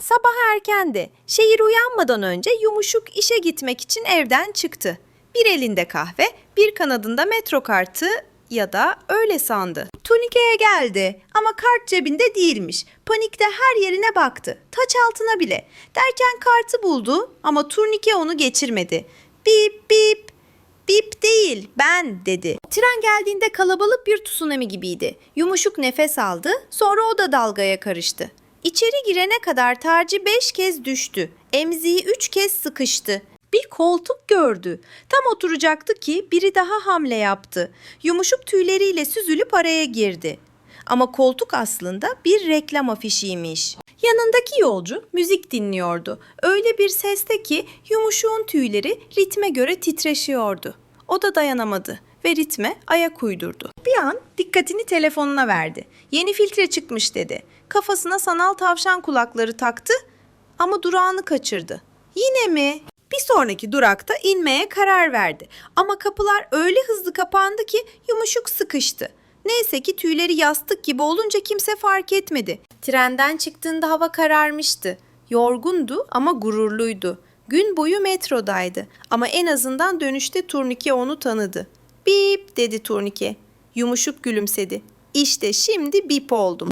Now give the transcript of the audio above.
Sabah erkendi. Şehir uyanmadan önce yumuşuk işe gitmek için evden çıktı. Bir elinde kahve, bir kanadında metro kartı ya da öyle sandı. Turnike'ye geldi ama kart cebinde değilmiş. Panikte her yerine baktı. Taç altına bile. Derken kartı buldu ama turnike onu geçirmedi. Bip bip Bip değil, ben dedi. Tren geldiğinde kalabalık bir tsunami gibiydi. Yumuşuk nefes aldı, sonra o da dalgaya karıştı. İçeri girene kadar Taci beş kez düştü. Emziği üç kez sıkıştı. Bir koltuk gördü. Tam oturacaktı ki biri daha hamle yaptı. Yumuşuk tüyleriyle süzülüp araya girdi. Ama koltuk aslında bir reklam afişiymiş. Yanındaki yolcu müzik dinliyordu. Öyle bir seste ki yumuşuğun tüyleri ritme göre titreşiyordu. O da dayanamadı ve ritme ayak uydurdu. Bir an dikkatini telefonuna verdi. Yeni filtre çıkmış dedi. Kafasına sanal tavşan kulakları taktı ama durağını kaçırdı. Yine mi? Bir sonraki durakta inmeye karar verdi. Ama kapılar öyle hızlı kapandı ki yumuşuk sıkıştı. Neyse ki tüyleri yastık gibi olunca kimse fark etmedi. Trenden çıktığında hava kararmıştı. Yorgundu ama gururluydu. Gün boyu metrodaydı ama en azından dönüşte turnike onu tanıdı. Bip dedi turnike. Yumuşuk gülümsedi. İşte şimdi bip oldum.